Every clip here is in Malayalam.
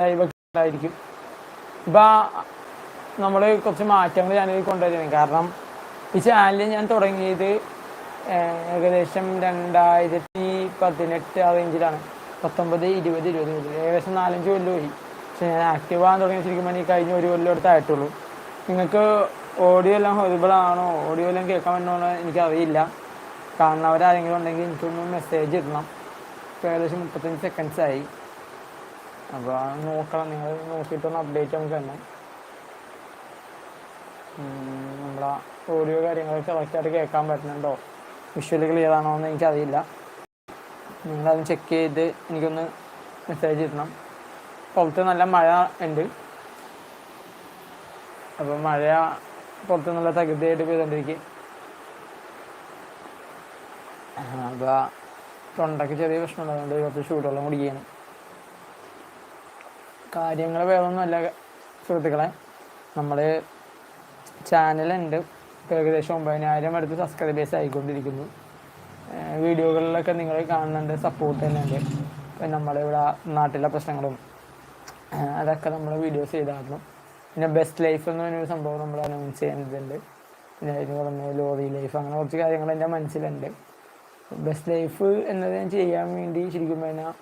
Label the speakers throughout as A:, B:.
A: ഉണ്ടായിരിക്കും ഇപ്പം നമ്മൾ കുറച്ച് മാറ്റങ്ങൾ ചാനലിൽ കൊണ്ടുവരുന്നത് കാരണം ഈ ചാനൽ ഞാൻ തുടങ്ങിയത് ഏകദേശം രണ്ടായിരത്തി പതിനെട്ട് ആ റേഞ്ചിലാണ് പത്തൊമ്പത് ഇരുപത് ഇരുപത് മുതൽ ഏകദേശം നാലഞ്ച് കൊല്ലമായി പക്ഷെ ഞാൻ ആക്റ്റീവ് ആകാൻ തുടങ്ങിയ ശരിക്കും കഴിഞ്ഞ ഒരു കൊല്ലം അടുത്തായിട്ടുള്ളൂ നിങ്ങൾക്ക് ഓഡിയോ എല്ലാം ഹൊറിബിൾ ആണോ? ഓഡിയോ എല്ലാം കേൾക്കാൻ പറ്റണോ എനിക്കറിയില്ല. കാണുന്നവരാരെങ്കിലും ഉണ്ടെങ്കിൽ എനിക്കൊന്ന് മെസ്സേജ് ഇടണം. ഏകദേശം മുപ്പത്തഞ്ച് സെക്കൻഡ്സ് ആയി. അപ്പോൾ നോക്കണം. നിങ്ങൾ നോക്കിയിട്ടൊന്ന് അപ്ഡേറ്റ് നമുക്ക് തന്നെ. നമ്മളെ ഓഡിയോ കാര്യങ്ങളൊക്കെ കറക്റ്റായിട്ട് കേൾക്കാൻ പറ്റുന്നുണ്ടോ? വിഷ്വൽ ക്ലിയർ ആണോ എന്ന് എനിക്കറിയില്ല. നിങ്ങളതൊന്ന് ചെക്ക് ചെയ്ത് എനിക്കൊന്ന് മെസ്സേജ് ഇടണം. പുറത്ത് നല്ല മഴ ഉണ്ട്. അപ്പോൾ മഴ പുറത്ത് നല്ല തകൃതിയായിട്ട് പെയ്തുകൊണ്ടിരിക്കും അപ്പോൾ തൊണ്ടയ്ക്ക് ചെറിയ പ്രശ്നം അതുകൊണ്ട് കുറച്ച് ചൂടുവെള്ളം കുടിക്കുകയാണ് കാര്യങ്ങൾ വേറൊന്നുമല്ല സുഹൃത്തുക്കളെ. നമ്മൾ ചാനലുണ്ട്. ഏകദേശം ഒമ്പതിനായിരം അടുത്ത് സബ്സ്ക്രൈബേഴ്സ് ആയിക്കൊണ്ടിരിക്കുന്നു. വീഡിയോകളിലൊക്കെ നിങ്ങൾ കാണുന്നുണ്ട് സപ്പോർട്ട് തന്നെ ഉണ്ട് ഇപ്പം നമ്മളിവിടെ നാട്ടിലെ പ്രശ്നങ്ങളും അതൊക്കെ നമ്മൾ വീഡിയോസ് ചെയ്തായിരുന്നു. പിന്നെ ബെസ്റ്റ് ലൈഫ് എന്ന് പറഞ്ഞൊരു സംഭവം നമ്മൾ അനൗൺസ് ചെയ്യുന്നുണ്ട്. പിന്നെ അതിന് പുറമെ ലോറി ലൈഫ് അങ്ങനെ കുറച്ച് കാര്യങ്ങൾ എന്റെ മനസ്സിലുണ്ട്. ബെസ്റ്റ് ലൈഫ് എന്നത് ഞാൻ ചെയ്യാൻ വേണ്ടി ശരിക്കും പറഞ്ഞാൽ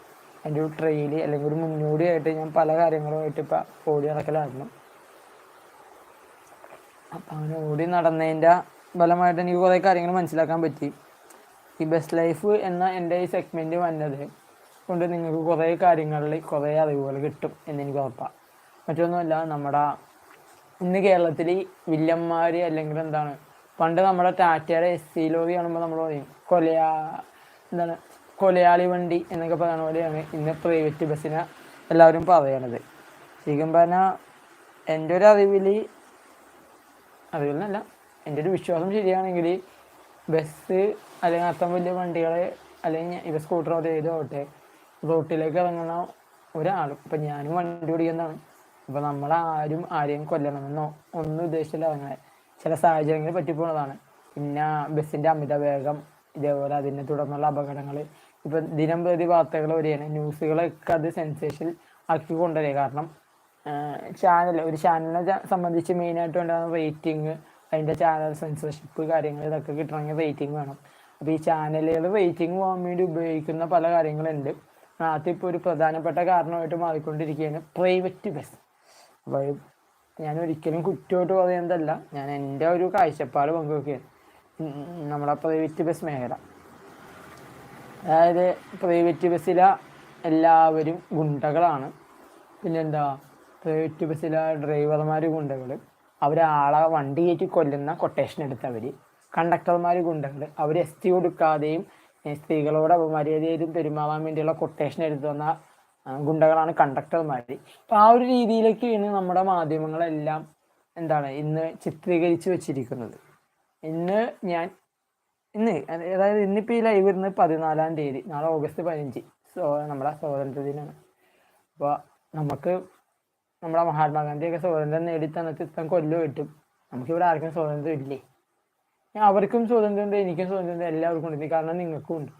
A: എന്റെ ഒരു ട്രെയിൽ അല്ലെങ്കിൽ ഒരു മുന്നോടിയായിട്ട് ഞാൻ പല കാര്യങ്ങളുമായിട്ട് ഇപ്പം ഓടി നടക്കലായിരുന്നു. അപ്പം അങ്ങനെ ഓടി നടന്നതിന്റെ ഫലമായിട്ട് എനിക്ക് കുറേ കാര്യങ്ങൾ മനസ്സിലാക്കാൻ പറ്റി. ഈ ബെസ്റ്റ് ലൈഫ് എന്ന എന്റെ ഈ സെഗ്മെന്റ് വന്നത് കൊണ്ട് നിങ്ങൾക്ക് കുറേ കാര്യങ്ങളിൽ കുറേ അറിവുകൾ കിട്ടും എന്ന് എന്നെനിക്ക് ഉറപ്പാണ് മറ്റൊന്നുമല്ല നമ്മുടെ ഇന്ന് കേരളത്തിൽ വില്ലന്മാർ അല്ലെങ്കിൽ എന്താണ് പണ്ട് നമ്മുടെ ടാറ്റയുടെ എസ് സി ലോറി കാണുമ്പോൾ നമ്മൾ പറയും കൊലയാ എന്താണ് കൊലയാളി വണ്ടി എന്നൊക്കെ പറയുന്ന പോലെയാണ് ഇന്ന് പ്രൈവറ്റ് ബസ്സിനെ എല്ലാവരും പറയണത്. ശരിക്കും പറഞ്ഞാൽ എന്റെ ഒരു അറിവിൽ അറിവില്ലെന്നല്ല എന്റെ ഒരു വിശ്വാസം ശരിയാണെങ്കിൽ ബസ് അല്ലെങ്കിൽ അത്ര വലിയ വണ്ടികളെ അല്ലെങ്കിൽ ഇവ സ്കൂട്ടർ ഏതോ ആവട്ടെ റോട്ടിലേക്ക് ഇറങ്ങുന്ന ഒരാളും ഇപ്പം ഞാനും വണ്ടി ഓടിക്കുന്നതാണ്. അപ്പോൾ ആരും ആരെയും കൊല്ലണമെന്നോ ഒന്നും ഉദ്ദേശിച്ചില്ല അങ്ങനെ ചില സാഹചര്യങ്ങളിൽ പറ്റിപ്പോണതാണ്. പിന്നെ ബസ്സിന്റെ അമിത വേഗം ഇതേപോലെ അതിനെ തുടർന്നുള്ള അപകടങ്ങൾ ഇപ്പം ദിനം പ്രതി വാർത്തകൾ വരികയാണ്. ന്യൂസുകളൊക്കെ അത് സെൻസേഷൻ ആക്കി കൊണ്ടുവരിക. കാരണം ചാനൽ ഒരു ചാനലിനെ സംബന്ധിച്ച് മെയിനായിട്ട് വേണ്ടതാണ് റേറ്റിംഗ് അതിന്റെ ചാനൽ സെൻസർഷിപ്പ് കാര്യങ്ങൾ ഇതൊക്കെ കിട്ടണമെങ്കിൽ റേറ്റിംഗ് വേണം. അപ്പോൾ ഈ ചാനലുകൾ റേറ്റിംഗ് പോകാൻ വേണ്ടി ഉപയോഗിക്കുന്ന പല കാര്യങ്ങളുണ്ട്. അതിപ്പോൾ ഒരു പ്രധാനപ്പെട്ട കാരണമായിട്ട് മാറിക്കൊണ്ടിരിക്കുകയാണ് പ്രൈവറ്റ് ബസ് അപ്പോൾ ഞാൻ ഒരിക്കലും കുറ്റമായിട്ട് പറയുന്നതല്ല. ഞാൻ എന്റെ ഒരു കാഴ്ചപ്പാട് പങ്കുവെക്കുകയാണ്. നമ്മളെ പ്രൈവറ്റ് ബസ് മേഖല. അതായത് പ്രൈവറ്റ് ബസ്സിലെ എല്ലാവരും ഗുണ്ടകളാണ്. പിന്നെന്താ? പ്രൈവറ്റ് ബസ്സിലെ ഡ്രൈവർമാർ ഗുണ്ടകൾ അവരാളെ വണ്ടി കയറ്റി കൊല്ലുന്ന കൊട്ടേഷൻ എടുത്തവർ കണ്ടക്ടർമാർ ഗുണ്ടകൾ അവർ എസ് ടി കൊടുക്കാതെയും സ്ത്രീകളോട് അപമര്യാദയും പെരുമാറാൻ വേണ്ടിയുള്ള കൊട്ടേഷൻ എടുത്തു വന്ന ഗുണ്ടകളാണ് കണ്ടക്ടർമാർ അപ്പം ആ ഒരു രീതിയിലേക്കാണ് നമ്മുടെ മാധ്യമങ്ങളെല്ലാം എന്താണ് ഇന്ന് ചിത്രീകരിച്ച് വെച്ചിരിക്കുന്നത്. ഇന്ന് ഞാൻ ഇന്ന് അത് അതായത് ഇന്നിപ്പോൾ ഈ ലൈവ് വരുന്നത് പതിനാലാം തീയതി നാളെ ഓഗസ്റ്റ് പതിനഞ്ച്. സോ നമ്മുടെ സ്വാതന്ത്ര്യ ദിനമാണ് അപ്പോൾ നമുക്ക് നമ്മുടെ മഹാത്മാഗാന്ധിയൊക്കെ സ്വാതന്ത്ര്യം നേടി തന്നിട്ട് ഇത്തം കൊല്ലം കിട്ടും നമുക്കിവിടെ ആർക്കും സ്വാതന്ത്ര്യം ഇല്ലേ? അവർക്കും സ്വാതന്ത്ര്യം ഉണ്ട് എനിക്കും സ്വാതന്ത്ര്യം എല്ലാവർക്കും ഉണ്ട്. കാരണം നിങ്ങൾക്കും ഉണ്ട്.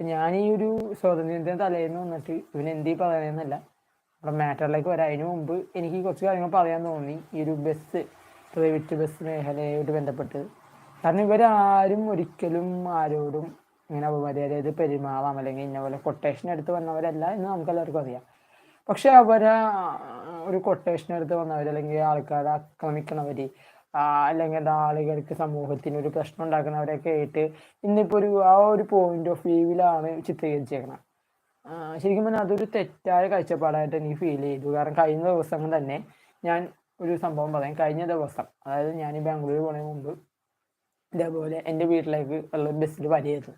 A: ഞാൻ ഈ ഒരു സ്വാതന്ത്ര്യത്തിന് തലേന്ന് വന്നിട്ട് ഇവന് എന്തീ നമ്മുടെ മാറ്ററിലേക്ക് വരാം. അതിന് മുമ്പ് എനിക്ക് കുറച്ച് കാര്യങ്ങൾ പറയാൻ തോന്നി. ഈ ഒരു ബസ് പ്രൈവറ്റ് ബസ് മേഖലയായിട്ട് ബന്ധപ്പെട്ട്. കാരണം ഇവരാരും ഒരിക്കലും ആരോടും ഇങ്ങനെ അപമര്യാദയായിട്ട് പെരുമാറാം അല്ലെങ്കിൽ ഇന്ന പോലെ കൊട്ടേഷൻ എടുത്ത് വന്നവരല്ല എന്ന് നമുക്ക് എല്ലാവർക്കും അറിയാം. പക്ഷെ അവരെ ഒരു കൊട്ടേഷൻ എടുത്ത് വന്നവർ അല്ലെങ്കിൽ ആൾക്കാരെ ആക്രമിക്കണവർ അല്ലെങ്കിൽ എന്താ ആളുകൾക്ക് സമൂഹത്തിന് ഒരു പ്രശ്നം ഉണ്ടാക്കുന്നവരൊക്കെ ആയിട്ട് ഇന്നിപ്പോൾ ഒരു ആ ഒരു പോയിന്റ് ഓഫ് വ്യൂവിലാണ് ചിത്രീകരിച്ചേക്കണം. ശരിക്കും പറഞ്ഞാൽ അതൊരു തെറ്റായ കാഴ്ചപ്പാടായിട്ട് എനിക്ക് ഫീൽ ചെയ്തു. കാരണം കഴിഞ്ഞ ദിവസം തന്നെ ഞാൻ ഒരു സംഭവം പറയാം. കഴിഞ്ഞ ദിവസം അതായത് ഞാൻ ഈ ബാംഗ്ലൂർ പോണതിന് മുമ്പ് ഇതേപോലെ എന്റെ വീട്ടിലേക്ക് ഉള്ള ബസ്സിൽ വരികയായിരുന്നു.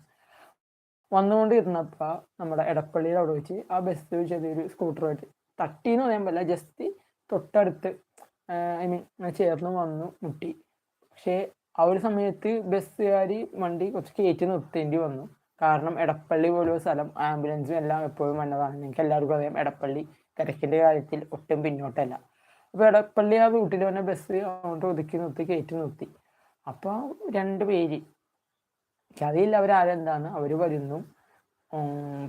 A: വന്നുകൊണ്ടിരുന്നപ്പോൾ നമ്മുടെ ഇടപ്പള്ളിയിൽ അവിടെ വെച്ച് ആ ബസ് ചെറിയൊരു സ്കൂട്ടറുമായിട്ട് തട്ടി എന്ന് പറയാൻ പറ്റില്ല ജസ്റ്റ് തൊട്ടടുത്ത് ഐ മീൻ ചേർന്ന് വന്നു മുട്ടി. പക്ഷേ ആ ഒരു സമയത്ത് ബസ്സുകാർ വണ്ടി കുറച്ച് കയറ്റി നിർത്തേണ്ടി വന്നു. കാരണം എടപ്പള്ളി പോലൊരു സ്ഥലം ആംബുലൻസും എല്ലാം എപ്പോഴും വന്നതാണ്. നിങ്ങൾക്ക് എല്ലാവർക്കും അറിയാം എടപ്പള്ളി തിരക്കിന്റെ കാര്യത്തിൽ ഒട്ടും പിന്നോട്ടല്ല. അപ്പോൾ എടപ്പള്ളി ആ റൂട്ടിൽ വന്ന ബസ് അങ്ങോട്ട് ഒതുക്കി നിർത്തി കയറ്റി നിർത്തി. അപ്പോൾ രണ്ട് പേര്. എനിക്കറിയില്ല അവരാരെന്താന്ന് അവർ വരുന്നു.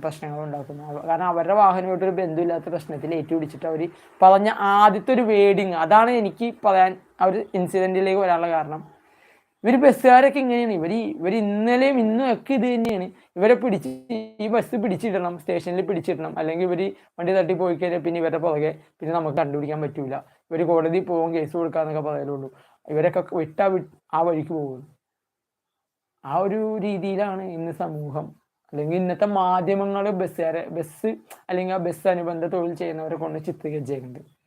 A: പ്രശ്നങ്ങൾ ഉണ്ടാക്കുന്നു കാരണം അവരുടെ വാഹനമായിട്ട് ഒരു ബന്ധമില്ലാത്ത പ്രശ്നത്തിൽ ഏറ്റുപിടിച്ചിട്ട് അവർ പറഞ്ഞ ആദ്യത്തെ ഒരു വേഡിങ് അതാണ് എനിക്ക് പറയാൻ ആ ഒരു ഇൻസിഡന്റിലേക്ക് വരാനുള്ള കാരണം. ഇവർ ബസ്സുകാരൊക്കെ ഇങ്ങനെയാണ്. ഇവർ ഇവർ ഇന്നലെയും ഇന്നും ഒക്കെ ഇത് തന്നെയാണ്. ഇവരെ പിടിച്ച് ഈ ബസ് പിടിച്ചിടണം സ്റ്റേഷനിൽ പിടിച്ചിടണം. അല്ലെങ്കിൽ ഇവർ വണ്ടി തട്ടി പോയി കഴിഞ്ഞാൽ പിന്നെ ഇവരുടെ പുറകെ പിന്നെ നമുക്ക് കണ്ടുപിടിക്കാൻ പറ്റൂല. ഇവർ കോടതി പോകും കേസ് കൊടുക്കാന്നൊക്കെ പറയലുള്ളൂ. ഇവരൊക്കെ വിട്ടാ ആ വഴിക്ക് പോകുന്നു ആ ഒരു രീതിയിലാണ് ഇന്ന് സമൂഹം. അല്ലെങ്കിൽ ഇന്നത്തെ മാധ്യമങ്ങൾ ബസ്സുകാരെ ബസ് അല്ലെങ്കിൽ ആ ബസ് അനുബന്ധ തൊഴിൽ ചെയ്യുന്നവരെ കൊണ്ട് ചിത്രീകരിച്ചേക്കുന്നുണ്ട്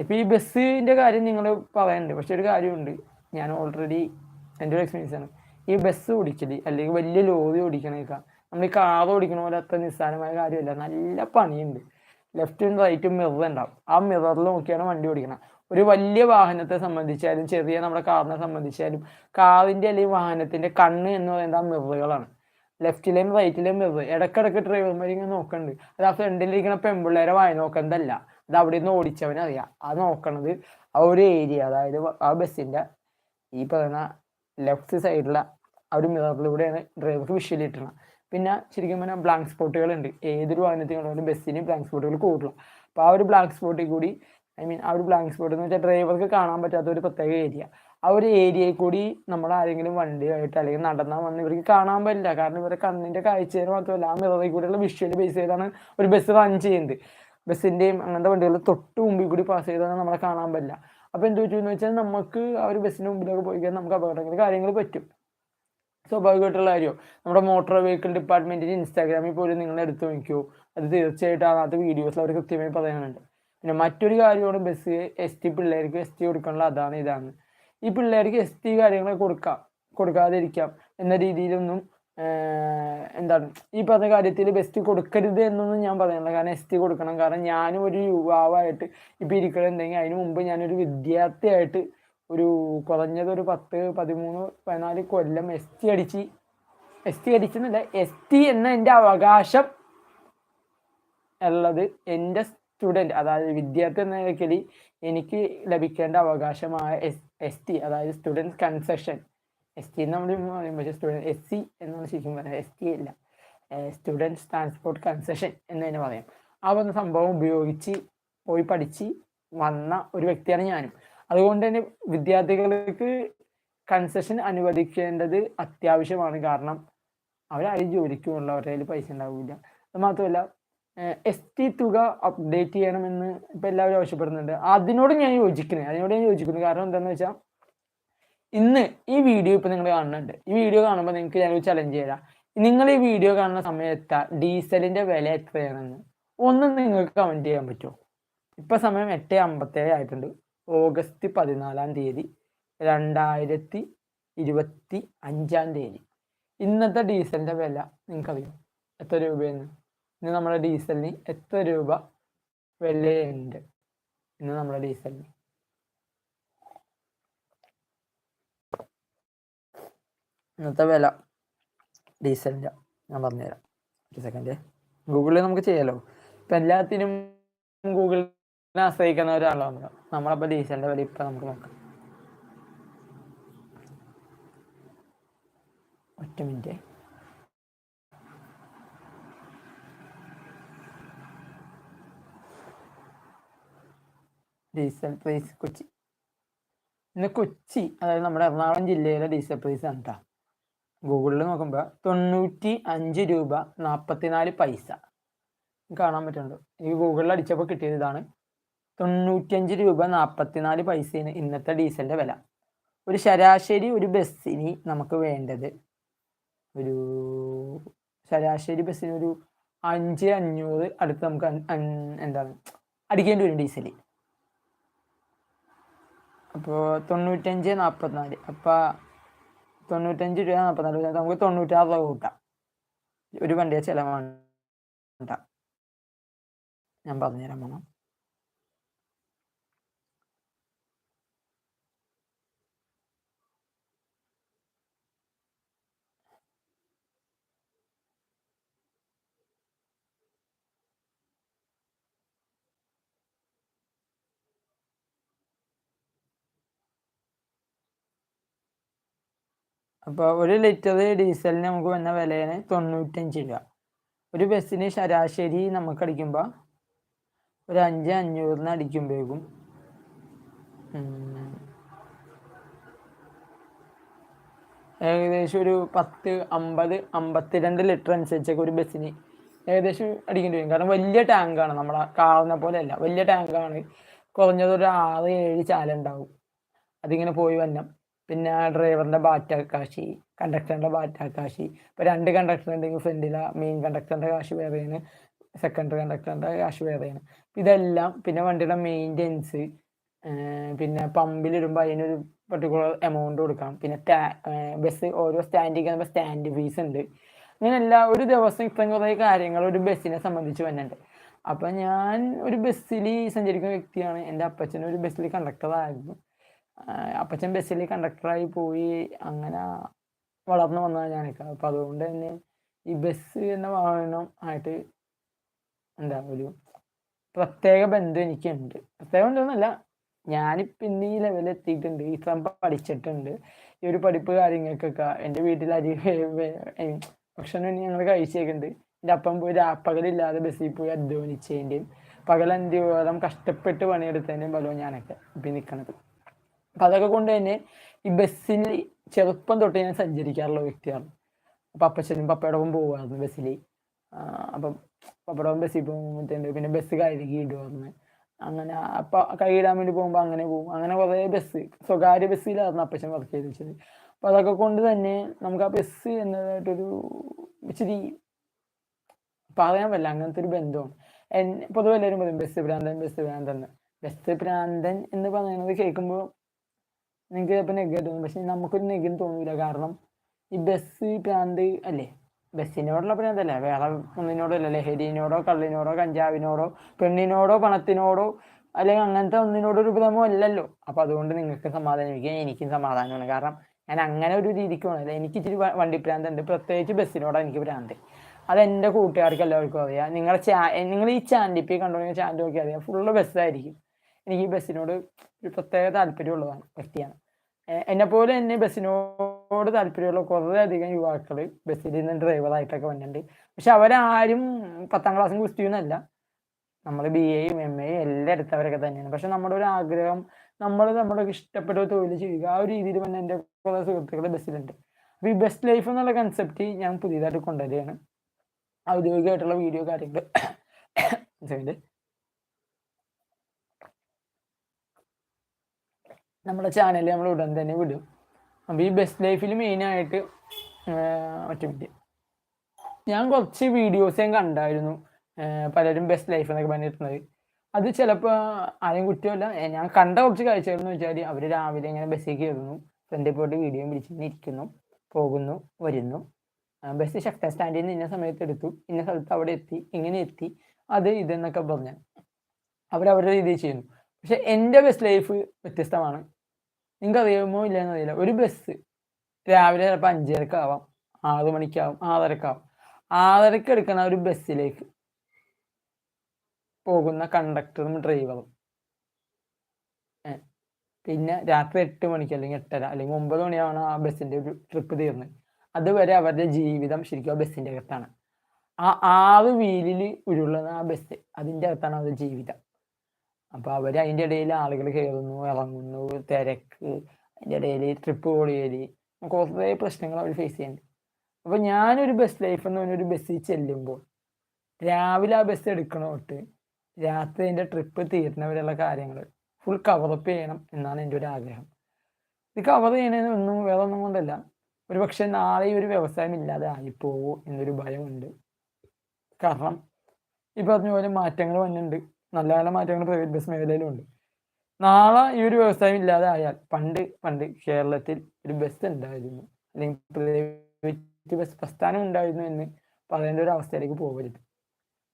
A: ഇപ്പൊ ഈ ബസ്സിന്റെ കാര്യം നിങ്ങൾ പറയുന്നുണ്ട് പക്ഷെ ഒരു കാര്യമുണ്ട്. ഞാൻ ഓൾറെഡി എന്റെ ഒരു എക്സ്പീരിയൻസ് ആണ്. ഈ ബസ് ഓടിക്കൽ അല്ലെങ്കിൽ വലിയ ലോറി ഓടിക്കണേക്കാ നമ്മൾ ഈ കാർ ഓടിക്കണ പോലെ അത്ര നിസ്സാരമായ കാര്യമല്ല. നല്ല പണിയുണ്ട്. ലെഫ്റ്റും റൈറ്റും മിറർ ഉണ്ടാവും. ആ മിററിൽ നോക്കിയാണ് വണ്ടി ഓടിക്കണം ഒരു വലിയ വാഹനത്തെ സംബന്ധിച്ചാലും ചെറിയ നമ്മുടെ കാറിനെ സംബന്ധിച്ചാലും കാറിന്റെ അല്ലെങ്കിൽ വാഹനത്തിന്റെ കണ്ണ് എന്ന് പറയുന്നത് ആ മിററുകളാണ്. ലെഫ്റ്റിലെയും റൈറ്റിലെയും മിറർ ഇടക്കിടക്ക് ഡ്രൈവർമാർ ഇങ്ങനെ നോക്കുന്നുണ്ട് അത് ആ ഫ്രണ്ടിലിരിക്കുന്ന പെമ്പിള്ളേരെ വായി നോക്കുന്നതല്ല അത് അവിടെ നിന്ന് ഓടിച്ചവനറിയാം അത് നോക്കണത് ആ ഒരു ഏരിയ അതായത് ആ ബസ്സിന്റെ ഈ പറയുന്ന ലെഫ്റ്റ് സൈഡിലെ ആ ഒരു മിററിലൂടെയാണ് ഡ്രൈവർക്ക് വിഷയിലിട്ടണം പിന്നെ ശരിക്കും പറഞ്ഞാൽ ബ്ലാങ്ക് സ്പോട്ടുകളുണ്ട് ഏതൊരു വാഹനത്തിനും ബസ്സിന് ബ്ലാങ്ക് സ്പോട്ടുകൾ കൂടുതലാണ് അപ്പോൾ ആ ഒരു ബ്ലാങ്ക് സ്പോട്ടിൽ കൂടി ഐ മീൻ ആ ഒരു ബ്ലാങ്ക് സ്പോട്ട് എന്ന് വെച്ചാൽ ഡ്രൈവർക്ക് കാണാൻ പറ്റാത്ത ഒരു പ്രത്യേക ഏരിയ ആ ഒരു ഏരിയയിൽ കൂടി നമ്മൾ ആരെങ്കിലും വണ്ടിയായിട്ട് അല്ലെങ്കിൽ നടന്നാൽ വന്ന് ഇവർക്ക് കാണാൻ പറ്റില്ല കാരണം ഇവരുടെ കണ്ണിന്റെ കാഴ്ചയിൽ മാത്രമല്ല ആ മിററിൽ കൂടെയുള്ള വിഷ്വൽ ബേസ് ചെയ്താണ് ഒരു ബസ് റൺ ചെയ്യുന്നത് ബസ്സിന്റെയും അങ്ങനത്തെ വണ്ടികൾ തൊട്ട് മുമ്പിൽ കൂടി പാസ് ചെയ്താണ് നമ്മളെ കാണാൻ പറ്റില്ല അപ്പോൾ എന്ത് പറ്റുമെന്ന് വെച്ചാൽ നമുക്ക് ആ ഒരു ബസ്സിന് മുമ്പിലൊക്കെ പോയി കഴിഞ്ഞാൽ നമുക്ക് അപകടങ്ങൾ കാര്യങ്ങൾ പറ്റും സ്വാഭാവികമായിട്ടുള്ള കാര്യമോ നമ്മുടെ മോട്ടോർ വെഹിക്കിൾ ഡിപ്പാർട്ട്മെന്റിന് ഇൻസ്റ്റാഗ്രാമിൽ പോലും നിങ്ങൾ നോക്കിയോ അത് തീർച്ചയായിട്ടും അതിനകത്ത് വീഡിയോസിൽ അവർ കൃത്യമായി പറയാനുണ്ട് പിന്നെ മറ്റൊരു കാര്യമാണ് ബസ് എസ് ടി പിള്ളേർക്ക് എസ് ടി കൊടുക്കാനുള്ള അതാണ് ഇതാണ്. ഈ പിള്ളേർക്ക് എസ് ടി കാര്യങ്ങൾ കൊടുക്കാം കൊടുക്കാതിരിക്കാം എന്ന രീതിയിലൊന്നും എന്താണ് ഈ പറഞ്ഞ കാര്യത്തിൽ ബെസ്റ്റ് കൊടുക്കരുത് എന്നൊന്നും ഞാൻ പറയുന്നില്ല കാരണം എസ് ടി കൊടുക്കണം. കാരണം ഞാനും ഒരു യുവാവായിട്ട് ഇപ്പം ഇരിക്കണമെന്നുണ്ടെങ്കിൽ അതിന് മുമ്പ് ഞാനൊരു വിദ്യാർത്ഥിയായിട്ട് ഒരു കുറഞ്ഞത് ഒരു പത്ത് പതിമൂന്ന് പതിനാല് കൊല്ലം എസ് ടി അടിച്ച് എസ് ടി അടിച്ചെന്നല്ല എസ് ടി എന്ന എന്റെ അവകാശം ഉള്ളത് എന്റെ സ്റ്റുഡന്റ് അതായത് വിദ്യാർത്ഥി എന്ന നിലയ്ക്കിൽ എനിക്ക് ലഭിക്കേണ്ട അവകാശമായ എസ് എസ് ടി അതായത് സ്റ്റുഡന്റ് കൺസെഷൻ എസ് ടി നമ്മൾ പക്ഷേ സ്റ്റുഡന്റ് എസ് സി എന്നാണ് ശരിക്കും പറയുന്നത് എസ് ടി അല്ല സ്റ്റുഡൻസ് ട്രാൻസ്പോർട്ട് കൺസെഷൻ എന്ന് തന്നെ പറയാം. ആ വന്ന സംഭവം ഉപയോഗിച്ച് പോയി പഠിച്ച് വന്ന ഒരു വ്യക്തിയാണ് ഞാനും. അതുകൊണ്ട് തന്നെ വിദ്യാർത്ഥികൾക്ക് കൺസെഷൻ അനുവദിക്കേണ്ടത് അത്യാവശ്യമാണ്. കാരണം പോകുള്ള അവരുടെ കയ്യിൽ പൈസ ഉണ്ടാവില്ല. അത് മാത്രമല്ല എസ് ടി തുക അപ്ഡേറ്റ് ചെയ്യണമെന്ന് ഇപ്പം എല്ലാവരും ആവശ്യപ്പെടുന്നുണ്ട്. അതിനോട് ഞാൻ യോജിക്കുന്നത് അതിനോട് ഞാൻ യോജിക്കുന്നു. കാരണം എന്താണെന്ന് വെച്ചാൽ ഇന്ന് ഈ വീഡിയോ ഇപ്പം നിങ്ങൾ കാണുന്നുണ്ട്. ഈ വീഡിയോ കാണുമ്പോൾ നിങ്ങൾക്ക് ഞാനൊരു ചലഞ്ച് തരാം നിങ്ങൾ ഈ വീഡിയോ കാണുന്ന സമയത്ത് ഡീസലിന്റെ വില എത്രയാണെന്ന് ഒന്ന് നിങ്ങൾക്ക് കമന്റ് ചെയ്യാൻ പറ്റുമോ ഇപ്പം സമയം എട്ട് അമ്പത്തേഴ് ആയിട്ടുണ്ട്. ഓഗസ്റ്റ് പതിനാലാം തീയതി രണ്ടായിരത്തി ഇരുപത്തി അഞ്ചാം തീയതി. ഇന്നത്തെ ഡീസലിന്റെ വില നിങ്ങൾക്കറിയാം എത്ര രൂപയെന്ന്? ഇന്ന് നമ്മുടെ ഡീസലിന് എത്ര രൂപ വിലയുണ്ട്? ഇന്ന് നമ്മുടെ ഡീസലിന്. ഇന്നത്തെ വില ഡീസലിന്റെ. ഞാൻ പറഞ്ഞുതരാം. ഒരു സെക്കൻഡ് ഗൂഗിളിൽ നമുക്ക് ചെയ്യാലോ? ഇപ്പം എല്ലാത്തിനും ഗൂഗിളിനെ ഒരാളാണ് നമ്മൾ നമ്മളപ്പോൾ ഡീസലിന്റെ വില ഇപ്പം നമുക്ക് നോക്കാം. ഒറ്റ മിനിറ്റ് ഡീസൽ പ്രൈസ് കൊച്ചി. ഇന്ന് കൊച്ചി അതായത് നമ്മുടെ എറണാകുളം ജില്ലയിലെ ഡീസൽ പ്രൈസ് ആണ് കേട്ടോ ഗൂഗിളിൽ നോക്കുമ്പോൾ തൊണ്ണൂറ്റി അഞ്ച് രൂപ നാൽപ്പത്തിനാല് പൈസ. കാണാൻ പറ്റുന്നുണ്ട്. ഈ ഗൂഗിളിൽ അടിച്ചപ്പോൾ കിട്ടിയത് ഇതാണ്. തൊണ്ണൂറ്റിയഞ്ച് രൂപ നാൽപ്പത്തിനാല് പൈസയാണ് ഇന്നത്തെ ഡീസലിന്റെ വില. ഒരു ശരാശരി ഒരു ബസ്സിന് നമുക്ക് വേണ്ടത് ഒരു ശരാശരി ബസ്സിന് ഒരു അഞ്ച് അഞ്ഞൂറ് അടുത്ത് നമുക്ക് എന്താണ് അടിക്കേണ്ടി വരും ഡീസൽ അപ്പോൾ തൊണ്ണൂറ്റഞ്ച് നാൽപ്പത്തിനാല് അപ്പോൾ തൊണ്ണൂറ്റഞ്ച് രൂപ നാൽപ്പത്തിനാല് നമുക്ക് തൊണ്ണൂറ്റാറ് രൂപ കൂട്ടാം. ഒരു വണ്ടിയെ ചിലവാണ്. ഞാൻ പറഞ്ഞുതരാം മോണം അപ്പോൾ ഒരു ലിറ്റർ ഡീസലിന് നമുക്ക് വന്ന വിലയാണ് തൊണ്ണൂറ്റഞ്ച് രൂപ. ഒരു ബസ്സിന് ശരാശരി നമുക്ക് അടിക്കുമ്പോൾ ഒരു അഞ്ച് അഞ്ഞൂറിന് അടിക്കുമ്പോഴേക്കും ഏകദേശം ഒരു പത്ത് അമ്പത് അമ്പത്തിരണ്ട് ലിറ്റർ അനുസരിച്ചൊക്കെ ഒരു ബസ്സിന് ഏകദേശം അടിക്കേണ്ടി വരും. കാരണം വലിയ ടാങ്കാണ് നമ്മളെ കാറിനെ പോലെ അല്ല വലിയ ടാങ്കാണ് കുറഞ്ഞത് ഒരു ആറ് ഏഴ് ചാല ഉണ്ടാവും. അതിങ്ങനെ പോയി വന്നം. പിന്നെ ഡ്രൈവറിന്റെ ബാറ്റ കാശി കണ്ടക്ടറിന്റെ ബാറ്റ കാശി ഇപ്പോൾ രണ്ട് കണ്ടക്ടർ ഉണ്ടെങ്കിൽ ഫ്രണ്ടിലെ മെയിൻ കണ്ടക്ടറിന്റെ കാശ് വേറെയാണ് സെക്കൻഡറി കണ്ടക്ടറിന്റെ കാശ് വേറെയാണ് ഇതെല്ലാം പിന്നെ വണ്ടിയുടെ മെയിന്റെനൻസ് പിന്നെ പമ്പിലിടുമ്പോൾ അതിനൊരു പർട്ടിക്കുലർ എമൗണ്ട് കൊടുക്കാം പിന്നെ ബസ് ഓരോ സ്റ്റാൻഡിൽ കയറുമ്പോൾ സ്റ്റാൻഡ് ഫീസ് ഉണ്ട്. അങ്ങനെ എല്ലാ ഒരു ദിവസം ഇത്രയും കുറേ കാര്യങ്ങൾ ഒരു ബസ്സിനെ സംബന്ധിച്ച് വന്നിട്ടുണ്ട്. അപ്പം ഞാൻ ഒരു ബസ്സിൽ സഞ്ചരിക്കുന്ന വ്യക്തിയാണ്. എന്റെ അപ്പച്ചൻ ഒരു ബസ്സിൽ കണ്ടക്ടറായിരുന്നു അപ്പച്ചൻ ബസ്സിൽ കണ്ടക്ടറായി പോയി. അങ്ങനെ വളർന്നു വന്നതാണ് ഞാനൊക്കെ അപ്പം അതുകൊണ്ട് തന്നെ ഈ ബസ് എന്ന വാഹനം ആയിട്ട് എന്താ ഒരു പ്രത്യേക ബന്ധം എനിക്കുണ്ട്. പ്രത്യേക ബന്ധമൊന്നുമല്ല. ഞാനിപ്പോൾ ഇന്ന് ഈ ലെവലിൽ എത്തിയിട്ടുണ്ട്. ഇത്രയും പഠിച്ചിട്ടുണ്ട്. ഈ ഒരു പഠിപ്പ് കാര്യങ്ങൾക്കൊക്കെ എന്റെ വീട്ടിൽ അരി ഭക്ഷണം ഞങ്ങൾ കഴിച്ചേക്കുന്നുണ്ട് എന്റെ അപ്പം പോയി രാപ്പകലില്ലാതെ ബസ്സിൽ പോയി അധ്വാനിച്ചതിന്റെയും പകലന്തിയോളം കഷ്ടപ്പെട്ട് പണിയെടുത്തതിന്റെയും ഫലവും ഞാനൊക്കെ ഇപ്പം നിൽക്കണത് അപ്പം അതൊക്കെ കൊണ്ട് തന്നെ ഈ ബസ്സിൽ ചെറുപ്പം തൊട്ട് ഞാൻ സഞ്ചരിക്കാറുള്ള വ്യക്തിയാണ്. അപ്പം അപ്പച്ചനും പപ്പയുടെ ഒപ്പം പോകുമായിരുന്നു ബസ്സിൽ അപ്പം പപ്പയുടെ ഒപ്പം ബസ്സിൽ പോകുമ്പോഴത്തേണ്ട് പിന്നെ ബസ് കഴുകി ഇടുമായിരുന്നു അങ്ങനെ അപ്പം കൈയിടാൻ വേണ്ടി പോകുമ്പോൾ അങ്ങനെ പോകും. അങ്ങനെ കുറേ ബസ് സ്വകാര്യ ബസ്സിലായിരുന്നു അപ്പച്ചൻ വർക്ക് ചെയ്ത് വെച്ചത് അപ്പം അതൊക്കെ കൊണ്ട് തന്നെ നമുക്ക് ആ ബസ് എന്നതായിട്ടൊരു ഇച്ചിരി പറയാൻ പറ്റില്ല. അങ്ങനത്തെ ഒരു ബന്ധമാണ്. എന്നെ പൊതുവെ എല്ലാവരും പറയും ബസ് ഭ്രാന്തൻ ബസ് ഭ്രാന്തൻ ബസ് ഭ്രാന്തൻ എന്ന് പറയുന്നത് കേൾക്കുമ്പോൾ നിങ്ങൾക്ക് ചിലപ്പോൾ നെഗറ്റീവ് തോന്നും. പക്ഷെ നമുക്കൊരു നെഗറ്റീവ് തോന്നില്ല കാരണം ഈ ബസ് ഭ്രാന്ത് അല്ലേ? ബസ്സിനോടുള്ള പ്രാന്തല്ല. വേറെ ഒന്നിനോടല്ല ലഹരിനോടോ കള്ളിനോടോ കഞ്ചാവിനോടോ പെണ്ണിനോടോ പണത്തിനോടോ അല്ലെങ്കിൽ അങ്ങനത്തെ ഒന്നിനോടൊരു ഭ്രമോ അല്ലല്ലോ. അപ്പം അതുകൊണ്ട് നിങ്ങൾക്ക് സമാധാനിപ്പിക്കാൻ എനിക്കും സമാധാനമാണ്. കാരണം ഞാൻ അങ്ങനെ ഒരു രീതിക്ക് പോകണില്ല എനിക്ക് ഇച്ചിരി വണ്ടി ഭ്രാന്ത് ഉണ്ട്. പ്രത്യേകിച്ച് ബസ്സിനോടാണ് എനിക്ക് ഭ്രാന്ത് അത് എന്റെ കൂട്ടുകാർക്ക് എല്ലാവർക്കും അറിയാം. നിങ്ങളെ ചാ നിങ്ങൾ ഈ ചാൻഡിപ്പി കണ്ടുപിടിക്കുന്ന ചാനൽ നോക്കി അറിയാം. ഫുള്ള് ബസ്സായിരിക്കും എനിക്ക് ഈ ബസ്സിനോട് ഒരു പ്രത്യേക താല്പര്യമുള്ളതാണ്. വ്യക്തിയാണ് എ- പോലെ തന്നെ ബസ്സിനോട് താല്പര്യമുള്ള കുറേ അധികം യുവാക്കൾ ബസ്സിൽ നിന്ന് ഡ്രൈവറായിട്ടൊക്കെ വന്നിട്ടുണ്ട്. പക്ഷെ അവരാരും പത്താം ക്ലാസ്സും കുസ്തിയൊന്നുമല്ല നമ്മൾ ബി എയും എം എയും എല്ലാം എടുത്തവരൊക്കെ തന്നെയാണ്. പക്ഷെ നമ്മുടെ ഒരു ആഗ്രഹം നമ്മൾ നമ്മുടെ ഇഷ്ടപ്പെട്ട തൊഴിൽ ചെയ്യുക ആ ഒരു രീതിയിൽ തന്നെ എന്റെ കുറേ സുഹൃത്തുക്കൾ ബസ്സിലുണ്ട്. അപ്പോൾ ഈ ബെസ്റ്റ് ലൈഫ് എന്നുള്ള കൺസെപ്റ്റ് ഞാൻ പുതിയതായിട്ട് കൊണ്ടുവരികയാണ്. ഔദ്യോഗികമായിട്ടുള്ള വീഡിയോ കാര്യങ്ങൾ നമ്മുടെ ചാനൽ നമ്മൾ ഉടൻ തന്നെ വിടും. അപ്പോൾ ഈ ബെസ്റ്റ് ലൈഫിൽ മെയിനായിട്ട് ഒറ്റ ഞാൻ കുറച്ച് വീഡിയോസ് ഞാൻ കണ്ടായിരുന്നു. പലരും ബെസ്റ്റ് ലൈഫ് എന്നൊക്കെ പറഞ്ഞിരുന്നത്. അത് ചിലപ്പോൾ ആരും കുറ്റമല്ല ഞാൻ കണ്ട കുറച്ച് കാഴ്ചകളെന്ന് വെച്ചാൽ അവർ രാവിലെ ഇങ്ങനെ ബസ്സിൽ കയറുന്നു. ഫ്രണ്ടിൽ പോയിട്ട് വീഡിയോ പിടിച്ചിങ്ങനെ ഇരിക്കുന്നു പോകുന്നു വരുന്നു. ബസ് ശക്ത സ്റ്റാൻഡിൽ നിന്ന് ഇന്ന സമയത്ത് എടുത്തു. ഇന്ന സ്ഥലത്ത് അവിടെ എത്തി ഇങ്ങനെ എത്തി. അത് ഇതെന്നൊക്കെ പറഞ്ഞു. അവരവരുടെ രീതിയിൽ ചെയ്യുന്നു. പക്ഷെ എന്റെ ബെസ്റ്റ് ലൈഫ് വ്യത്യസ്തമാണ്. നിങ്ങൾക്ക് അറിയാമോ ഇല്ലയെന്ന് അറിയില്ല. ഒരു ബസ് രാവിലെ ചിലപ്പോൾ അഞ്ചരക്കാവാം ആറ് മണിക്കാവും ആറരക്കാവും ആറരക്ക് എടുക്കുന്ന ഒരു ബസ്സിലേക്ക് പോകുന്ന കണ്ടക്ടറും ഡ്രൈവറും പിന്നെ രാത്രി എട്ട് മണിക്ക് അല്ലെങ്കിൽ എട്ടര അല്ലെങ്കിൽ ഒമ്പത് മണിയാണ് ആ ബസ്സിന്റെ ഒരു ട്രിപ്പ് തീർന്നത് അതുവരെ അവരുടെ ജീവിതം ശരിക്കും ആ ബസ്സിന്റെ അകത്താണ്. ആ ആറ് വീലിൽ ഉരുളുന്ന ആ ബസ് അതിന്റെ അകത്താണ് അവരുടെ ജീവിതം. അപ്പോൾ അവർ അതിന്റെ ഇടയിൽ ആളുകൾ കയറുന്നു ഇറങ്ങുന്നു തിരക്ക് അതിന്റെ ഇടയിൽ ട്രിപ്പ് പോളിയൽ കുറേ പ്രശ്നങ്ങൾ അവർ ഫേസ് ചെയ്യുന്നുണ്ട് അപ്പോൾ ഞാനൊരു ബസ് ലൈഫ് എന്ന് പറഞ്ഞൊരു ബസ്സിൽ ചെല്ലുമ്പോൾ രാവിലെ ആ ബസ് എടുക്കണ തൊട്ട് രാത്രി അതിന്റെ ട്രിപ്പ് തീരുന്നവരെയുള്ള കാര്യങ്ങൾ ഫുൾ കവറപ്പ് ചെയ്യണം എന്നാണ് എന്റെ ഒരു ആഗ്രഹം. ഇത് കവർ ഒന്നും വേറെ ഒന്നും കൊണ്ടല്ല. ഒരു പക്ഷെ നാളെ ഈ ഒരു വ്യവസായം ഇല്ലാതെ ആയിപ്പോവോ എന്നൊരു ഭയമുണ്ട്. കാരണം ഈ പറഞ്ഞ പോലെ മാറ്റങ്ങൾ വന്നിട്ടുണ്ട് നല്ല നല്ല മാറ്റങ്ങൾ പ്രൈവറ്റ് ബസ് മേഖലയിലും ഉണ്ട് നാളെ ഈ ഒരു വ്യവസായം ഇല്ലാതെ ആയാൽ പണ്ട് പണ്ട് കേരളത്തിൽ ഒരു ബസ് ഉണ്ടായിരുന്നു. അല്ലെങ്കിൽ പ്രൈവറ്റ് ബസ് പ്രസ്ഥാനം ഉണ്ടായിരുന്നു എന്ന് പറയേണ്ട ഒരു അവസ്ഥയിലേക്ക് പോകരുത്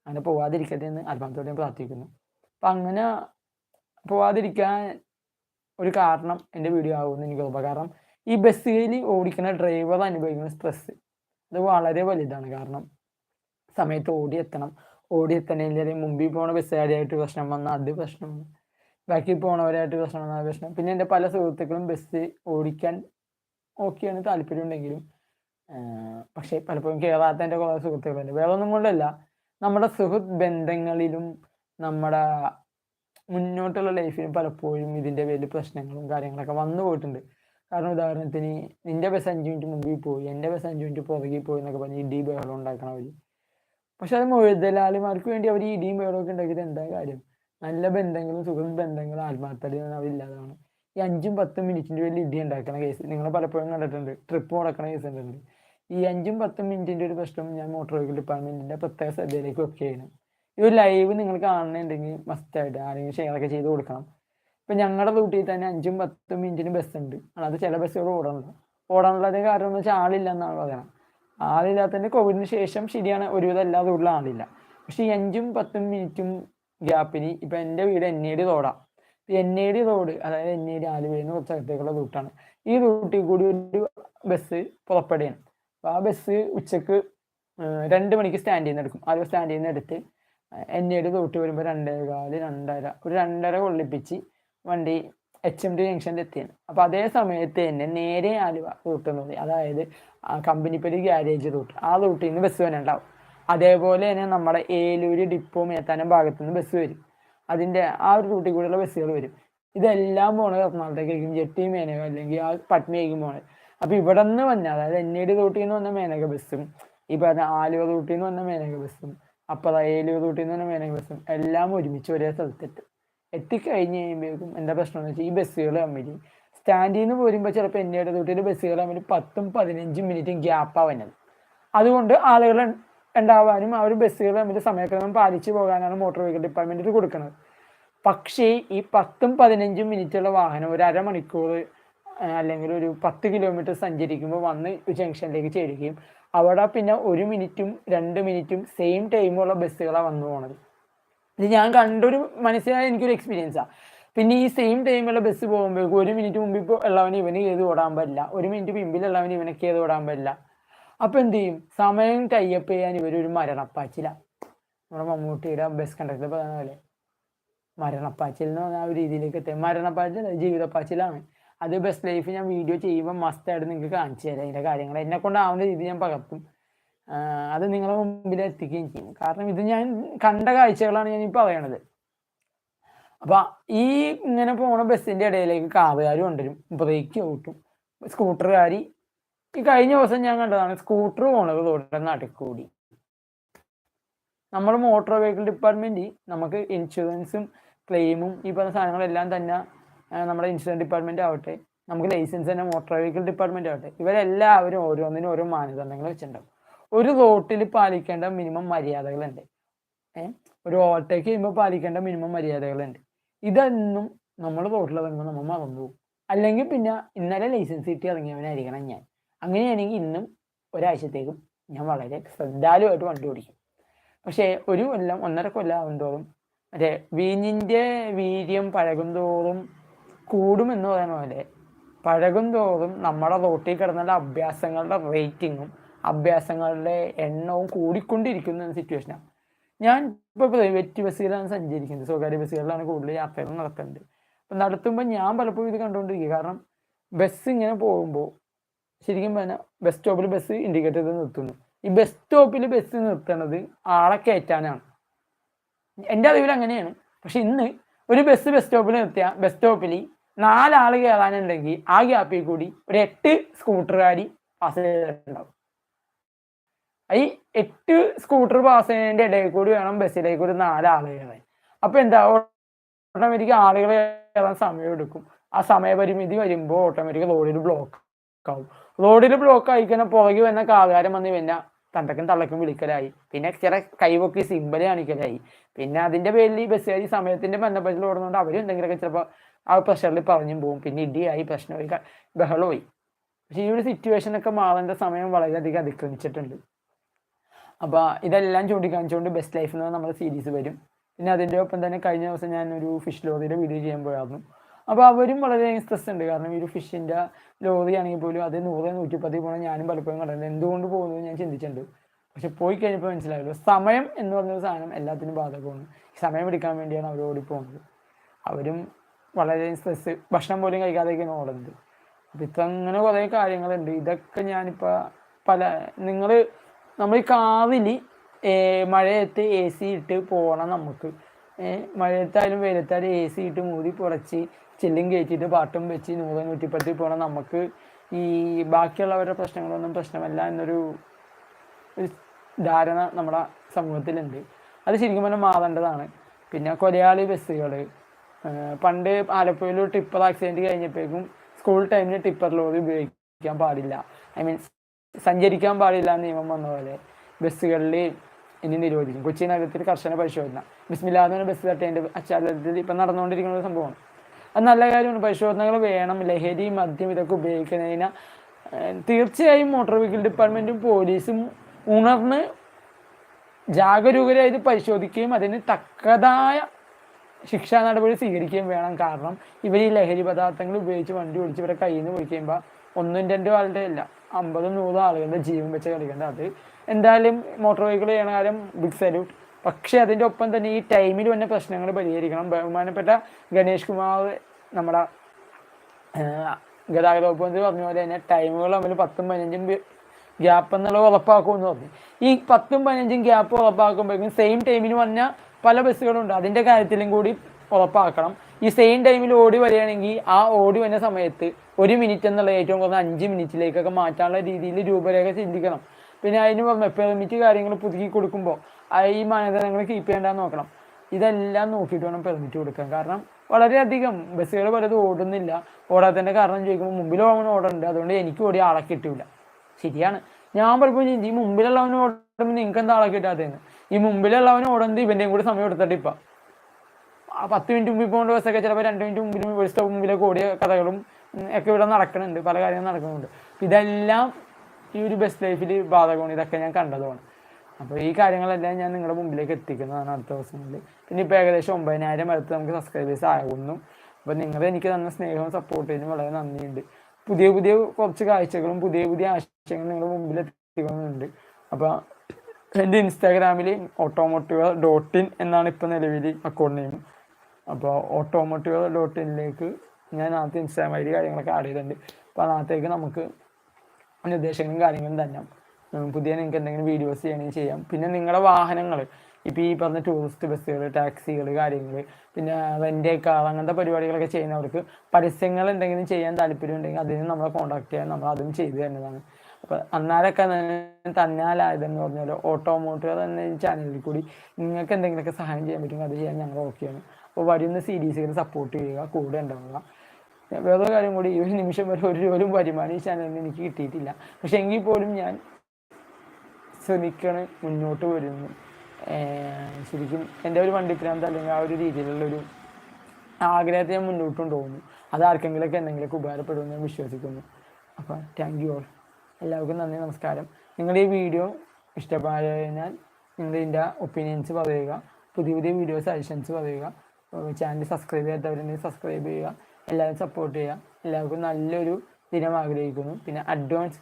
A: അങ്ങനെ പോവാതിരിക്കട്ടെ എന്ന് ആത്മാർത്ഥത്തോടെ പ്രാർത്ഥിക്കുന്നു. അപ്പം അങ്ങനെ പോവാതിരിക്കാൻ ഒരു കാരണം എന്റെ വീഡിയോ ആകുമെന്ന് എനിക്ക് തോന്നുന്നു കാരണം ഈ ബസ്സിൽ ഓടിക്കുന്ന ഡ്രൈവർ അനുഭവിക്കുന്ന സ്ട്രെസ് അത് വളരെ വലുതാണ്. കാരണം സമയത്ത് ഓടിയെത്തണം. ഓടിയെത്തണില്ലെങ്കിൽ മുമ്പിൽ പോണ ബസ്സുകാരായിട്ട് പ്രശ്നം വന്നാൽ അത് പ്രശ്നം ബാക്കി പോണവരായിട്ട് പ്രശ്നം വന്നാൽ പ്രശ്നം. പിന്നെ എന്റെ പല സുഹൃത്തുക്കളും ബസ് ഓടിക്കാൻ ഓക്കെയാണ് താല്പര്യം ഉണ്ടെങ്കിലും പക്ഷേ പലപ്പോഴും കയറാത്തതിന്റെ കുറേ സുഹൃത്തുക്കളുണ്ട്. വേറെ ഒന്നും കൊണ്ടല്ല. നമ്മുടെ സുഹൃത്ത് ബന്ധങ്ങളിലും നമ്മുടെ മുന്നോട്ടുള്ള ലൈഫിലും പലപ്പോഴും ഇതിന്റെ പേരിൽ പ്രശ്നങ്ങളും കാര്യങ്ങളൊക്കെ വന്നു പോയിട്ടുണ്ട്. കാരണം ഉദാഹരണത്തിന് നിന്റെ ബസ് അഞ്ച് മിനിറ്റ് മുമ്പിൽ പോയി എന്റെ ബസ് അഞ്ച് മിനിറ്റ് പുറകിൽ പോയി എന്നൊക്കെ പറഞ്ഞ് ഇടി ബഹളം ഉണ്ടാക്കണം അവർ പക്ഷെ അത് മുഴുതലാളിമാർക്ക് വേണ്ടി അവർ ഇടിയും ബഹളമൊക്കെ ഉണ്ടാക്കിയത് എന്താ കാര്യം? നല്ല ബന്ധങ്ങളും സുഖ ബന്ധങ്ങളും ആത്മാർത്ഥതയും അവരില്ലാതാണ് ഈ അഞ്ചും പത്തും മിനിറ്റിന്റെ പേരിൽ ഇടി ഉണ്ടാക്കുന്ന കേസ് നിങ്ങൾ പലപ്പോഴും കണ്ടിട്ടുണ്ട് ട്രിപ്പ് മുടക്കണ കേസ് ഉണ്ടെങ്കിൽ ഈ അഞ്ചും പത്തും മിനിറ്റിന്റെ ഒരു പ്രശ്നം ഞാൻ മോട്ടോർ വെഹിക്കിൾ ഡിപ്പാർട്ട്മെന്റിന്റെ പ്രത്യേക ശ്രദ്ധയിലേക്ക് വെക്കുകയാണ്. ഈ ഒരു ലൈവ് നിങ്ങൾ കാണണമെന്നുണ്ടെങ്കിൽ മസ്റ്റായിട്ട് ആരെങ്കിലും ഷെയർ ഒക്കെ ചെയ്ത് കൊടുക്കണം. ഇപ്പം ഞങ്ങളുടെ റൂട്ടിൽ തന്നെ അഞ്ചും പത്തും മിനിറ്റിന് ബസ് ഉണ്ട്. അത് ചില ബസ്സുകൾ ഓടാനുള്ള. ഓടാനുള്ളതിന് കാരണം എന്ന് വെച്ചാൽ ആളില്ല എന്നാണ് പറയുന്നത് ആളില്ലാത്തതിന്റെ കോവിഡിന് ശേഷം ശരിയാണ്. ഒരുവിധം എല്ലാ റൂട്ടിലും ആളില്ല. പക്ഷെ ഈ അഞ്ചും പത്തും മിനിറ്റും ഗ്യാപ്പിന് ഇപ്പം എന്റെ വീട് എൻ എ ഡി റോഡാണ് എൻ എ ഡി റോഡ് അതായത് എൻ എ ഡി ആലുവയെന്ന് കുറച്ച് അകത്തേക്കുള്ള റൂട്ടാണ് ഈ റൂട്ടിൽ കൂടി ഒരു ബസ് പുറപ്പെടുകയാണ്. അപ്പോൾ ആ ബസ് ഉച്ചയ്ക്ക് രണ്ട് മണിക്ക് സ്റ്റാൻഡ് ചെയ്യുന്ന എടുക്കും. ആലുവ സ്റ്റാൻഡ് ചെയ്യുന്ന എടുത്ത് എൻ എ ഡി റൂട്ട് വരുമ്പോൾ രണ്ടേകാൽ രണ്ടര ഒരു രണ്ടര കൊള്ളിപ്പിച്ച് വണ്ടി എച്ച് എം ടി ജംഗ്ഷനിൽ എത്തിയാണ്. അപ്പോൾ അതേ സമയത്ത് തന്നെ നേരെ ആലുവ റൂട്ട് എന്ന് പറയും. അതായത് കമ്പനിപ്പടി ഗ്യാരേജ് റൂട്ട് ആ റൂട്ടിൽ നിന്ന് ബസ് വരെ ഉണ്ടാവും അതേപോലെ തന്നെ നമ്മുടെ ഏലൂര് ഡിപ്പോ മേത്താനം ഭാഗത്തു നിന്ന് ബസ് വരും. അതിന്റെ ആ ഒരു റൂട്ടിൽ കൂടെയുള്ള ബസ്സുകൾ വരും. ഇതെല്ലാം പോണത് എറണാകുളത്തേക്കായിരിക്കും. ജെട്ടി മേനക അല്ലെങ്കിൽ ആ പട്നയായിരിക്കും പോണത്. അപ്പോൾ ഇവിടെ നിന്ന് വന്ന അതായത് എൻ എ ഡി റൂട്ടിൽ നിന്ന് വന്ന മേനക ബസ്സും ഈ പറഞ്ഞ ആലുവ റൂട്ടിൽ നിന്ന് വന്ന മേനക ബസ്സും അപ്പോൾ ഏലൂർ റൂട്ടിൽ നിന്ന് വന്ന മേനക ബസ്സും എല്ലാം ഒരുമിച്ച് ഒരേ സ്ഥലത്തെത്തും. എത്തിക്കഴിഞ്ഞ് കഴിയുമ്പോഴേക്കും എന്താ പ്രശ്നം എന്ന് വെച്ചാൽ ഈ ബസ്സുകൾ തമ്മിൽ സ്റ്റാൻഡിൽ നിന്ന് പോരുമ്പോൾ ചിലപ്പോൾ എന്നെ തൊട്ടിട്ട് ബസ് ബസ്സുകൾ തമ്മിൽ പത്തും പതിനഞ്ചും മിനിറ്റും ഗ്യാപ്പാണ് അതുകൊണ്ട് ആളുകൾ ഉണ്ടാവാനും ആ ഒരു ബസ്സുകൾ തമ്മിൽ സമയക്രമം പാലിച്ചു പോകാനാണ് മോട്ടോർ വെഹിക്കിൾ ഡിപ്പാർട്ട്മെന്റിൽ കൊടുക്കുന്നത് പക്ഷേ ഈ പത്തും പതിനഞ്ചും മിനിറ്റുള്ള വാഹനം ഒരു അരമണിക്കൂർ അല്ലെങ്കിൽ ഒരു പത്ത് കിലോമീറ്റർ സഞ്ചരിക്കുമ്പോൾ വന്ന് ജംഗ്ഷനിലേക്ക് ചേരുകയും അവിടെ പിന്നെ ഒരു മിനിറ്റും രണ്ട് മിനിറ്റും സെയിം ടൈമുള്ള ബസ്സുകളാണ് വന്നു പോണത്. ഇത് ഞാൻ കണ്ടൊരു മനസ്സിലായ എനിക്കൊരു എക്സ്പീരിയൻസാണ് പിന്നെ ഈ സെയിം ടൈമിലുള്ള ബസ് പോകുമ്പോഴേക്കും ഒരു മിനിറ്റ് മുമ്പിൽ ഉള്ളവന് ഇവന് ഏത് ഓടാൻ പറ്റില്ല ഒരു മിനിറ്റ് പിമ്പിലുള്ളവന് ഇവനൊക്കെ ഏത് ഓടാൻ പറ്റില്ല അപ്പോൾ എന്ത് ചെയ്യും? സമയം ടൈപ്പ് ചെയ്യാൻ ഇവരൊരു മരണപ്പാച്ചില. നമ്മുടെ മമ്മൂട്ടിയുടെ ബസ് കണ്ടക്ടർ പറയുന്ന പോലെ. മരണപ്പാച്ചിൽ എന്ന് പറഞ്ഞാൽ ആ ഒരു രീതിയിലേക്ക് എത്തി മരണപ്പാച്ചിൽ ജീവിതപ്പാച്ചിലാണ്. അത് ബസ് ലൈഫ് ഞാൻ വീഡിയോ ചെയ്യുമ്പോൾ മസ്റ്റായിട്ട് നിങ്ങൾക്ക് കാണിച്ചു തരാം. അതിന്റെ കാര്യങ്ങൾ എന്നെ കൊണ്ടാവുന്ന രീതി ഞാൻ പകർത്തും. അത് നിങ്ങളുടെ മുമ്പിൽ എത്തിക്കുകയും ചെയ്യും. കാരണം ഇത് ഞാൻ കണ്ട കാഴ്ചകളാണ് ഞാൻ ഈ പറയണത്. അപ്പൊ ഈ ഇങ്ങനെ പോണ ബസ്സിന്റെ ഇടയിലേക്ക് കാറുകാർ കൊണ്ടുവരും ബ്രേക്ക് കൂട്ടും. സ്കൂട്ടറുകാരി ഈ കഴിഞ്ഞ ദിവസം ഞാൻ കണ്ടതാണ് സ്കൂട്ടർ പോണത് റോഡിന്റെ നാട്ടിൽ കൂടി നമ്മൾ മോട്ടോർ വെഹിക്കിൾ ഡിപ്പാർട്ട്മെന്റ് നമുക്ക് ഇൻഷുറൻസും ക്ലെയിമും ഈ പറഞ്ഞ സാധനങ്ങളെല്ലാം തന്നെ നമ്മുടെ ഇൻഷുറൻസ് ഡിപ്പാർട്ട്മെന്റ് ആവട്ടെ നമുക്ക് ലൈസൻസ് തന്നെ മോട്ടോർ വെഹിക്കിൾ ഡിപ്പാർട്ട്മെന്റ് ആവട്ടെ ഇവരെല്ലാവരും ഓരോന്നിനും ഓരോ മാനദണ്ഡങ്ങൾ വെച്ചിട്ടുണ്ടാവും. ഒരു റോട്ടിൽ പാലിക്കേണ്ട മിനിമം മര്യാദകളുണ്ട്. ഏഹ് ഒരു ഓവർടേക്ക് ചെയ്യുമ്പോൾ പാലിക്കേണ്ട മിനിമം മര്യാദകളുണ്ട്. ഇതൊന്നും നമ്മൾ റോട്ടിൽ ഇറങ്ങുമ്പോൾ നമ്മൾ മറന്നു പോകും. അല്ലെങ്കിൽ പിന്നെ ഇന്നലെ ലൈസൻസ് കിട്ടി ഇറങ്ങിയവനായിരിക്കണം ഞാൻ. അങ്ങനെയാണെങ്കിൽ ഇന്നും ഒരാഴ്ചത്തേക്കും ഞാൻ വളരെ ശ്രദ്ധാലുവായിട്ട് വണ്ടി ഓടിക്കും. പക്ഷേ ഒരു കൊല്ലം ഒന്നര കൊല്ലം ആകുന്തോറും മറ്റേ വീഞ്ഞിന്റെ വീര്യം പഴകും തോറും കൂടുമെന്ന് പറയുന്ന പോലെ പഴകും തോറും നമ്മുടെ റോട്ടിൽ കിടന്നുള്ള അഭ്യാസങ്ങളുടെ റേറ്റിങ്ങും അഭ്യാസങ്ങളുടെ എണ്ണവും കൂടിക്കൊണ്ടിരിക്കുന്ന സിറ്റുവേഷനാണ് ഞാൻ ഇപ്പോൾ പ്രൈവറ്റ് ബസ്സുകളാണ് സഞ്ചരിക്കുന്നത്. സ്വകാര്യ ബസ്സുകളിലാണ് കൂടുതൽ യാത്രകൾ നടത്തുന്നത് അപ്പം നടത്തുമ്പോൾ ഞാൻ പലപ്പോഴും ഇത് കണ്ടുകൊണ്ടിരിക്കുക കാരണം ബസ് ഇങ്ങനെ പോകുമ്പോൾ ശരിക്കും പറഞ്ഞാൽ ബസ് സ്റ്റോപ്പിൽ ബസ് ഇൻഡിക്കേറ്റർ ചെയ്ത് നിർത്തുന്നു. ഈ ബസ് സ്റ്റോപ്പിൽ ബസ് നിർത്തണത് ആളെ കയറ്റാനാണ്. എന്റെ അറിവിൽ അങ്ങനെയാണ്. പക്ഷെ ഇന്ന് ഒരു ബസ് ബസ് സ്റ്റോപ്പിൽ നിർത്തിയ ബസ് സ്റ്റോപ്പിൽ നാലാൾ കയറാനുണ്ടെങ്കിൽ ആ ഗ്യാപ്പിൽ കൂടി ഒരു എട്ട് സ്കൂട്ടറുകാരി പാസ് ചെയ്തിട്ടുണ്ടാവും ഈ എട്ട് സ്കൂട്ടർ പാസ് ചെയ്യുന്നതിന്റെ ഇടയിൽ കൂടി വേണം ബസ്സിലേക്ക് ഒരു നാലാളെ കയറാൻ. അപ്പൊ എന്താ ഓട്ടോമാറ്റിക് ആളുകളെ കയറാൻ സമയം എടുക്കും. ആ സമയപരിമിതി വരുമ്പോൾ ഓട്ടോമാറ്റിക് റോഡിൽ ബ്ലോക്ക് ആവും. റോഡിൽ ബ്ലോക്ക് ആയിക്കഴിഞ്ഞ പുറകെ വന്ന കാകാരം വന്ന് പിന്നെ തണ്ടക്കും തള്ളക്കും വിളിക്കലായി. പിന്നെ ചില കൈവൊക്കെ സിമ്പൽ കാണിക്കലായി. പിന്നെ അതിന്റെ പേരിൽ ഈ ബസ്സുകാർ ഈ സമയത്തിന്റെ ബന്ധപ്പെട്ടിൽ ഓടുന്നതുകൊണ്ട് അവരും എന്തെങ്കിലുമൊക്കെ ചിലപ്പോൾ ആ പ്രഷറിൽ പറഞ്ഞും പോകും പിന്നെ ഇടിയായി പ്രശ്നമായി ബഹളമായി. പക്ഷെ ഈ ഒരു സിറ്റുവേഷനൊക്കെ മാറേണ്ട സമയം വളരെയധികം അതിക്രമിച്ചിട്ടുണ്ട്. അപ്പോൾ ഇതെല്ലാം ചൂണ്ടിക്കാണിച്ചുകൊണ്ട് ബെസ്റ്റ് ലൈഫ് എന്ന് നമ്മുടെ സീരീസ് വരും. പിന്നെ അതിന്റെ ഒപ്പം തന്നെ കഴിഞ്ഞ ദിവസം ഞാൻ ഒരു ഫിഷ് ലോറിയുടെ വീഡിയോ ചെയ്യാൻ പോയായിരുന്നു. അപ്പോൾ അവരും വളരെ സ്ട്രെസ് ഉണ്ട്. കാരണം ഈ ഒരു ഫിഷിന്റെ ലോറി ആണെങ്കിൽ പോലും അത് നൂറ് നൂറ്റിപ്പത്തി പോകണം ഞാനും പലപ്പോഴും കണ്ടിട്ടുണ്ട്. എന്തുകൊണ്ട് പോകുന്നത് ഞാൻ ചിന്തിച്ചിട്ടുണ്ട്. പക്ഷെ പോയി കഴിഞ്ഞപ്പോൾ മനസ്സിലായല്ലോ സമയം എന്ന് പറഞ്ഞൊരു സാധനം എല്ലാത്തിനും ബാധകമാണ്. സമയം എടുക്കാൻ വേണ്ടിയാണ് അവർ ഓടിപ്പോകുന്നത് അവരും വളരെ സ്ട്രെസ് ഭക്ഷണം പോലും കഴിക്കാതെയൊക്കെയാണ് ഓടുന്നത്. അപ്പം ഇത്ര അങ്ങനെ കുറേ കാര്യങ്ങളുണ്ട്. ഇതൊക്കെ ഞാനിപ്പോൾ പല നിങ്ങൾ നമ്മൾ ഈ കാവിൽ മഴയത്ത് എ സി ഇട്ട് പോകണം നമുക്ക്. മഴയത്തായാലും വെയിലത്തായാലും എ സി ഇട്ട് മൂടി പുറച്ച് ചില്ലും കയറ്റിയിട്ട് പാട്ടും വെച്ച് നൂറ് നൂറ്റിപ്പത്തിൽ പോകണം നമുക്ക്. ഈ ബാക്കിയുള്ളവരുടെ പ്രശ്നങ്ങളൊന്നും പ്രശ്നമല്ല എന്നൊരു ഒരു ധാരണ നമ്മുടെ സമൂഹത്തിലുണ്ട്. അത് ശരിക്കും പറഞ്ഞാൽ മാറേണ്ടതാണ്. പിന്നെ കൊലയാളി ബസ്സുകൾ. പണ്ട് ആലപ്പുഴയിൽ ടിപ്പർ ആക്സിഡന്റ് കഴിഞ്ഞപ്പോഴേക്കും സ്കൂൾ ടൈമിൽ ടിപ്പർ ലോറി ഉപയോഗിക്കാൻ പാടില്ല. ഐ മീൻ സഞ്ചരിക്കാൻ പാടില്ല നിയമം വന്ന പോലെ ബസ്സുകളിൽ ഇനി നിരോധിക്കും. കൊച്ചി നഗരത്തിൽ കർശന പരിശോധന. ബിസ്മില്ലാതെ ബസ് തട്ടേന്റെ അച്ചാലത്തിൽ ഇപ്പം നടന്നുകൊണ്ടിരിക്കുന്ന ഒരു സംഭവമാണ്. അത് നല്ല കാര്യമാണ്. പരിശോധനകൾ വേണം. ലഹരി മദ്യം ഇതൊക്കെ ഉപയോഗിക്കുന്നതിന് തീർച്ചയായും മോട്ടോർ വെഹിക്കിൾ ഡിപ്പാർട്ട്മെന്റും പോലീസും ഉണർന്ന് ജാഗരൂകരായി പരിശോധിക്കുകയും അതിന് തക്കതായ ശിക്ഷാ നടപടി സ്വീകരിക്കുകയും വേണം. കാരണം ഇവർ ഈ ലഹരി പദാർത്ഥങ്ങൾ ഉപയോഗിച്ച് വണ്ടി ഓടിച്ച് ഇവരെ കയ്യിൽ നിന്ന് പോയി കഴിയുമ്പോൾ ഒന്നും രണ്ടും ആളുടെ അല്ല അമ്പതും നൂറും ആളുകളുടെ ജീവൻ വെച്ച് കളിക്കുന്നത് അത്. എന്തായാലും മോട്ടോർ വെഹിക്കിൾ ചെയ്യണ കാര്യം ബിഗ് സല്യൂട്ട് പക്ഷേ അതിന്റെ ഒപ്പം തന്നെ ഈ ടൈമിൽ വന്ന പ്രശ്നങ്ങൾ പരിഹരിക്കണം. ബഹുമാനപ്പെട്ട ഗണേഷ് കുമാർ നമ്മുടെ ഗതാഗത വകുപ്പ് മന്ത്രി പറഞ്ഞ പോലെ തന്നെ ടൈമുകൾ തമ്മിൽ പത്തും പതിനഞ്ചും ഗ്യാപ്പ് എന്നുള്ളത് ഉറപ്പാക്കുമെന്ന് പറഞ്ഞു. ഈ പത്തും പതിനഞ്ചും ഗ്യാപ്പ് ഉറപ്പാക്കുമ്പോഴേക്കും സെയിം ടൈമിന് വന്ന പല ബസ്സുകളുണ്ട് അതിന്റെ കാര്യത്തിലും കൂടി ഉറപ്പാക്കണം. ഈ സെയിം ടൈമിൽ ഓടി വരികയാണെങ്കിൽ ആ ഓടി വരുന്ന സമയത്ത് ഒരു മിനിറ്റ് എന്നുള്ള ഏറ്റവും കുറഞ്ഞ അഞ്ച് മിനിറ്റിലേക്കൊക്കെ മാറ്റാനുള്ള രീതിയിൽ രൂപരേഖ ചിന്തിക്കണം. പിന്നെ അതിന് പുറമെ പെർമിറ്റ് കാര്യങ്ങൾ പുതുക്കി കൊടുക്കുമ്പോൾ ഈ മാനദണ്ഡങ്ങൾ കീപ്പ് ചെയ്യേണ്ടതെന്ന് നോക്കണം. ഇതെല്ലാം നോക്കിയിട്ട് വേണം പെർമിറ്റ് കൊടുക്കാൻ. കാരണം വളരെയധികം ബസ്സുകൾ പലതും ഓടുന്നില്ല. ഓടാത്തതിന്റെ കാരണം ചോദിക്കുമ്പോൾ മുമ്പിൽ പോകുന്ന ഓടുന്നുണ്ട് അതുകൊണ്ട് എനിക്ക് ഓടി ആളെ കിട്ടില്ല ശരിയാണ്. ഞാൻ പലപ്പോഴും ചിന്തി മുമ്പിലുള്ളവന് ഓടുമ്പോൾ നിങ്ങൾക്ക് എന്താ ആളെ കിട്ടാത്തതെന്ന്? ഈ മുമ്പിലുള്ളവന് ഓടുന്നത് ഇവന്റെയും കൂടി സമയം എടുത്തിട്ട് ഇപ്പം. പത്ത് മിനിറ്റ് മുമ്പിൽ പോകേണ്ട ബസ്സൊക്കെ ചിലപ്പോൾ രണ്ട് മിനിറ്റ് മുമ്പിലും ഒരു സ്റ്റോപ്പ് മുമ്പിലേക്ക് ഓടിയ കഥകളും ഒക്കെ ഇവിടെ നടക്കുന്നുണ്ട് പല കാര്യങ്ങളും നടക്കുന്നുണ്ട്. ഇതെല്ലാം ഈ ഒരു ബസ് ലൈഫിൽ ബാധകമാണ്. ഇതൊക്കെ ഞാൻ കണ്ടതുമാണ്. അപ്പോൾ ഈ കാര്യങ്ങളെല്ലാം ഞാൻ നിങ്ങളുടെ മുമ്പിലേക്ക് എത്തിക്കുന്നതാണ് അടുത്ത ദിവസങ്ങളിൽ. പിന്നെ ഇപ്പോൾ ഏകദേശം ഒമ്പതിനായിരം അടുത്ത് നമുക്ക് സബ്സ്ക്രൈബേഴ്സ് ആകുന്നു. അപ്പോൾ നിങ്ങൾ എനിക്ക് തന്ന സ്നേഹവും സപ്പോർട്ടിനും വളരെ നന്ദിയുണ്ട്. പുതിയ പുതിയ കുറച്ച് കാഴ്ചകളും പുതിയ പുതിയ ആശയങ്ങളും നിങ്ങളുടെ മുമ്പിൽ എത്തിക്കുന്നുണ്ട്. അപ്പോൾ എന്റെ ഇൻസ്റ്റാഗ്രാമിൽ ഓട്ടോമോട്ടീവ് ഡോട്ട് ഇൻ എന്നാണ് ഇപ്പോൾ നിലവിൽ അക്കൗണ്ട് നെയിം അപ്പോൾ ഓട്ടോമോട്ടീവ് ഡോട്ട് ഇന്നിലേക്ക് ഞാൻ ആദ്യത്തെ ഇൻസ്റ്റാഗ്രാം ഐ ഡി കാര്യങ്ങളൊക്കെ ആഡ് ചെയ്തിട്ടുണ്ട്. അപ്പോൾ അതിനകത്തേക്ക് നമുക്ക് നിർദ്ദേശങ്ങളും കാര്യങ്ങളും തന്നെ പുതിയ നിങ്ങൾക്ക് എന്തെങ്കിലും വീഡിയോസ് ചെയ്യണമെങ്കിൽ ചെയ്യാം. പിന്നെ നിങ്ങളുടെ വാഹനങ്ങൾ ഇപ്പോൾ ഈ പറഞ്ഞ ടൂറിസ്റ്റ് ബസ്സുകൾ ടാക്സികൾ കാര്യങ്ങൾ പിന്നെ റെന്റ് കാർ അങ്ങനത്തെ പരിപാടികളൊക്കെ ചെയ്യുന്നവർക്ക് പരസ്യങ്ങൾ എന്തെങ്കിലും ചെയ്യാൻ താല്പര്യം ഉണ്ടെങ്കിൽ അതിന് നമ്മളെ കോൺടാക്ട് ചെയ്യാൻ നമ്മൾ അതും ചെയ്തു തരുന്നതാണ്. അപ്പോൾ അന്നാലൊക്കെ തന്നാലായതെന്ന് പറഞ്ഞാൽ ഓട്ടോമോട്ടീവ് എന്ന ചാനലിൽ കൂടി നിങ്ങൾക്ക് എന്തെങ്കിലുമൊക്കെ സഹായം ചെയ്യാൻ പറ്റുമെങ്കിൽ അത് ചെയ്യാൻ ഞങ്ങൾ ഓക്കെയാണ് അപ്പോൾ വരുന്ന സീരീസുകൾ സപ്പോർട്ട് ചെയ്യുക കൂടെ ഉണ്ടാവുക. വേറൊരു കാര്യം കൂടി ഈ ഒരു നിമിഷം വരെ ഒരു പോലും വരുമാനം ഈ ചാനലിന് എനിക്ക് കിട്ടിയിട്ടില്ല. പക്ഷെ എങ്കിൽ പോലും ഞാൻ ശ്രമിക്കണ് മുന്നോട്ട് വരുന്നു. ശരിക്കും എന്റെ ഒരു വണ്ടിക്രാന്ത് അല്ലെങ്കിൽ ആ ഒരു രീതിയിലുള്ളൊരു ആഗ്രഹത്തെ ഞാൻ മുന്നോട്ട് കൊണ്ടുപോകുന്നു അത് ആർക്കെങ്കിലുമൊക്കെ എന്തെങ്കിലുമൊക്കെ ഉപകാരപ്പെടുമെന്ന് ഞാൻ വിശ്വസിക്കുന്നു. അപ്പോൾ താങ്ക് യു ഓൾ എല്ലാവർക്കും നന്ദി നമസ്കാരം. നിങ്ങളുടെ ഈ വീഡിയോ ഇഷ്ടപ്പെട്ട് നിങ്ങളുടെ ഒപ്പീനിയൻസ് പറയുക പുതിയ പുതിയ വീഡിയോ സജഷൻസ് പറയുക. ചാനൽ സബ്സ്ക്രൈബ് ചെയ്യാത്തവരുണ്ടെങ്കിൽ സബ്സ്ക്രൈബ് ചെയ്യുക. എല്ലാവരും സപ്പോർട്ട് ചെയ്യുക. എല്ലാവർക്കും നല്ലൊരു ദിനം ആഗ്രഹിക്കുന്നു. പിന്നെ അഡ്വാൻസ്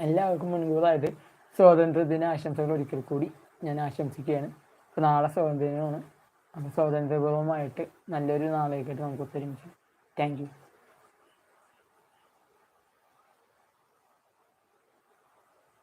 A: എല്ലാവർക്കും മുൻകൂറായിട്ട് സ്വാതന്ത്ര്യദിന ആശംസകൾ ഒരിക്കൽ കൂടി ഞാൻ ആശംസിക്കുകയാണ്. അപ്പോൾ നാളെ സ്വാതന്ത്ര്യദിനമാണ്. അപ്പോൾ സ്വാതന്ത്ര്യപൂർവമായിട്ട് നല്ലൊരു നാളേക്കായിട്ട് നമുക്ക് ഒത്തൊരുമിച്ച്. Thank you